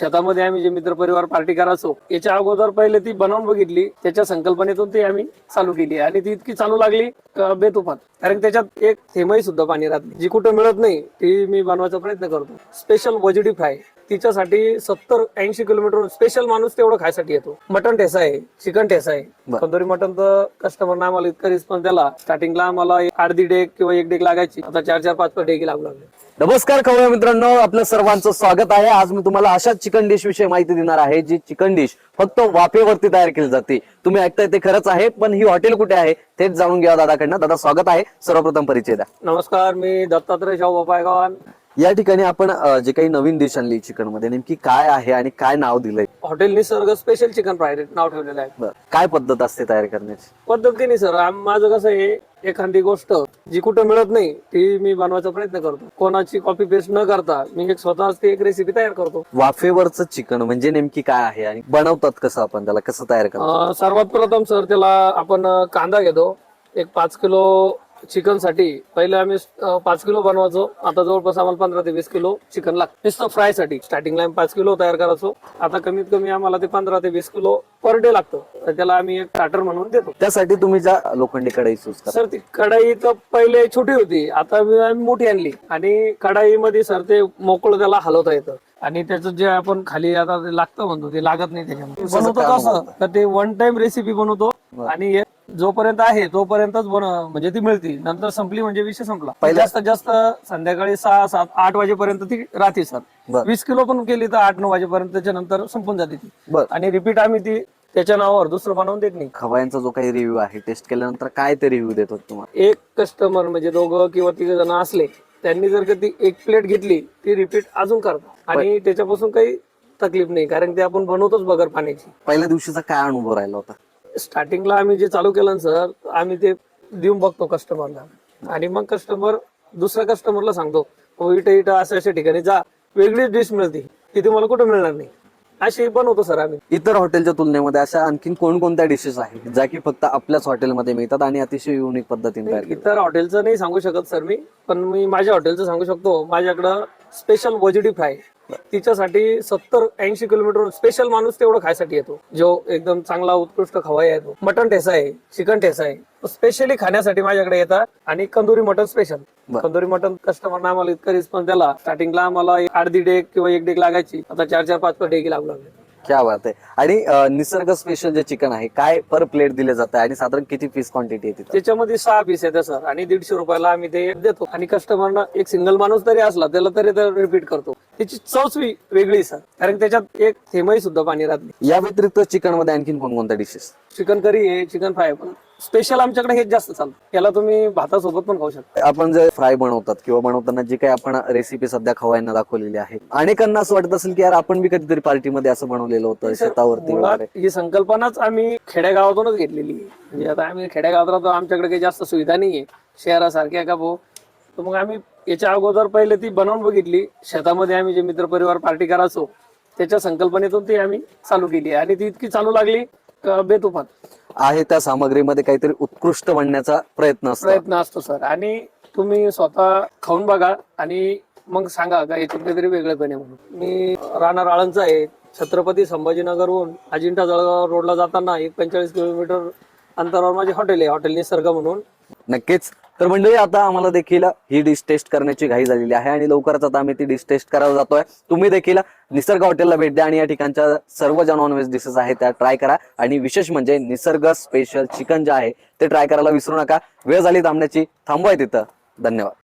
शेतामध्ये आम्ही जे मित्र परिवार पार्टी करायचो याच्या अगोदर पहिले ती बनवून बघितली त्याच्या संकल्पनेतून ती आम्ही चालू केली. आणि ती इतकी चालू लागली का बेतुफान. कारण त्याच्यात एक थेंबही सुद्धा पाणी राहत जी कुठं मिळत नाही ती मी बनवायचा प्रयत्न करतो. स्पेशल वजडी फ्राय तिच्यासाठी सत्तर ऐंशी किलोमीटर स्पेशल माणूस तेवढं खायसाठी येतो. मटन ठेसा आहे चिकन ठेसा आहे. तंदुरी मटन तर कस्टमरना आम्हाला इतका रिस्पॉन्स दिला. स्टार्टिंगला आम्हाला एक अर्धी डेक किंवा एक डेक लागायची. आता चार चार पाच पाच डेक लागू लागले. नमस्कार खवय मित्रांनो आपलं सर्वांचं स्वागत आहे. आज मी तुम्हाला अशाच चिकन डिश विषयी माहिती देणार आहे जी चिकन डिश फक्त वाफेवरती तयार केली जाते. तुम्ही ऐकताय ते खरंच आहे पण ही हॉटेल कुठे आहे तेच जाणून घ्या दादाकडनं. दादा स्वागत आहे. सर्वप्रथम परिचय द्या. नमस्कार मी दत्तात्रय शाहू बापायगावान. या ठिकाणी आपण अं, जे काही नवीन डिश आणली चिकनमध्ये नेमकी काय आहे आणि काय नाव दिलंय? हॉटेल निसर्ग स्पेशल चिकन फ्राय नाव ठेवलेलं आहे. बरं. काय पद्धत असते तयार करण्याची? पद्धतीने सर आम- माझं कसं आहे एखादी गोष्ट जी कुठं मिळत नाही ती मी बनवायचा प्रयत्न करतो. कोणाची कॉपी पेस्ट न करता मी एक स्वतःच ती एक रेसिपी तयार करतो. वाफेवरचं चिकन म्हणजे नेमकी काय आहे आणि बनवतात कसं आपण त्याला कसं तयार करतो अं, सर्वात प्रथम सर त्याला आपण अं, कांदा घेतो. एक पाच किलो चिकनसाठी पहिले आम्ही पाच किलो बनवायचो. आता जवळपास आम्हाला पंधरा ते वीस किलो चिकन लागतं नुसतं फ्रायसाठी स्टार्टिंगला आम्ही पाच किलो तयार करायचो. आता कमीत कमी आम्हाला ते पंधरा ते वीस किलो पर डे लागतं. तर त्याला आम्ही एक स्टार्टर म्हणून देतो. त्यासाठी तुम्ही ज्या लोखंडी कढई करा सर ती कढाई तर पहिले छोटी होती. आता आम्ही मोठी आणली. आणि कढाईमध्ये सर ते मोकळं त्याला हलवता येतं. आणि त्याचं जे आपण खाली आता ते लागतं म्हणतो ते लागत नाही त्याच्यामध्ये. बनवतो कसं तर ते वन टाइम रेसिपी बनवतो. आणि जोपर्यंत आहे तोपर्यंतच बन म्हणजे ती मिळते नंतर संपली म्हणजे विषय संपला. पहिल्या- जास्तीत जास्त संध्याकाळी सहा सात आठ वाजेपर्यंत ती राहते सर. बरं. वीस किलो पण केली तर आठ नऊ वाजेपर्यंत त्याच्यानंतर संपून जाते ती. बर. आणि रिपीट आम्ही ती त्याच्या नावावर दुसरं बनवून देत नाही. खवायांचा जो काही रिव्ह्यू आहे टेस्ट केल्यानंतर काय ते रिव्ह्यू देतात तुम्हाला? एक कस्टमर म्हणजे दोघं किंवा तिघ जण असले त्यांनी जर का ती एक प्लेट घेतली ती रिपीट अजून करतात. आणि त्याच्यापासून काही तकलीफ नाही कारण ते आपण बनवतोच बगर पाण्याची. पहिल्या दिवशीचा काय अनुभव राहिला होता? स्टार्टिंगला आम्ही जे चालू केलं ना सर आम्ही ते देऊन बघतो कस्टमरला आणि मग कस्टमर दुसऱ्या कस्टमरला सांगतो हो इथं इथं अशा अशा ठिकाणी जा. वेगळीच डिश मिळते. ती तुम्हाला कुठं मिळणार नाही. अशी बनवतो सर आम्ही. इतर हॉटेलच्या तुलनेमध्ये अशा आणखीन कोणकोणत्या डिशेस आहेत ज्या की फक्त आपल्याच हॉटेलमध्ये मिळतात आणि अतिशय युनिक पद्धतीने तयार केल्या इतर हॉटेलचं नाही सांगू शकत सर मी पण मी माझ्या हॉटेलचं सांगू शकतो. माझ्याकडं स्पेशल वजिडी फ्राय तिच्यासाठी सत्तर ऐंशी किलोमीटर स्पेशल माणूस तेवढं खायसाठी येतो. जो एकदम चांगला उत्कृष्ट खवाई आहे तो. मटन ठेसा आहे चिकन ठेसा आहे. स्पेशली खाण्यासाठी माझ्याकडे येतात. आणि कंदुरी मटन स्पेशल. कंदुरी मटन कस्टमरना आम्हाला इतका रिस्पॉन्स दिला. स्टार्टिंगला आम्हाला अर्धी डेक किंवा एक डेक लागायची. आता चार चार पाच पाच डेक लागू लागले. क्या बात आहे. आणि अं, निसर्ग स्पेशल जे चिकन आहे काय पर प्लेट दिले जातं आणि साधारण किती पीस क्वांटिटी आहे तिथं? त्याच्यामध्ये सहा पीस येते सर. आणि दीडशे रुपयाला आम्ही ते देतो. आणि कस्टमरना एक सिंगल माणूस जरी असला त्याला तरी रिपीट करतो. त्याची चवच वे- वेगळी सर. कारण त्याच्यात एक थेंबही सुद्धा पाणी राहत नाही. या व्यतिरिक्त चिकनमध्ये आणखीन कोणकोणत्या डिशेस चिकन करी आहे चिकन फ्राय पण. स्पेशल आमच्याकडे हेच जास्त चालतं. याला तुम्ही भातासोबत पण खाऊ शकता. आपण जे फ्राय बनवतात किंवा बनवताना जी काही आपण रेसिपी सध्या खवायांना दाखवलेली आहे अनेकांना असं वाटत असेल की यार आपण बी कधीतरी पार्टीमध्ये असं बनवलेलं होतं शेतावरती मुळात ही संकल्पनाच आम्ही खेडेगावातूनच घेतलेली आहे. म्हणजे आता आम्ही खेडेगावात राहतो आमच्याकडे काही जास्त सुविधा नाहीये. शहरासारख्या का भाऊ? तर मग आम्ही याच्या अगोदर पहिले ती बनवून बघितली. शेतामध्ये आम्ही जे मित्र परिवार पार्टी करायचो त्याच्या संकल्पनेतून ती आम्ही चालू केली आणि ती इतकी चालू लागली का बेतुफान आहे त्या सामग्रीमध्ये काहीतरी उत्कृष्ट बनण्याचा प्रयत्न असतो. प्रयत्न असतो सर आणि तुम्ही स्वतः खाऊन बघा आणि मग सांगा का याच्यात काहीतरी वेगळेपणे म्हणून. मी राणा राळंचा आहे. छत्रपती संभाजीनगरहून अजिंठा जळगाव रोडला जाताना एक पंचेचाळीस किलोमीटर अंतरावर माझे हॉटेल आहे. हॉटेल निसर्ग म्हणून. नक्कीच. तर मंडळी आता आम्हाला देखील ही डिश टेस्ट करण्याची घाई झालेली आहे आणि लवकरच आता आम्ही ती डिश टेस्ट करायला जातोय. तुम्ही देखील निसर्ग हॉटेलला भेट द्या आणि या ठिकाणच्या सर्व ज्या नॉनव्हेज डिशेस आहेत त्या ट्राय करा. आणि विशेष म्हणजे निसर्ग स्पेशल चिकन जे आहे ते ट्राय करायला विसरू नका. वेळ झाली थांबण्याची. थांबवाय तिथं. धन्यवाद.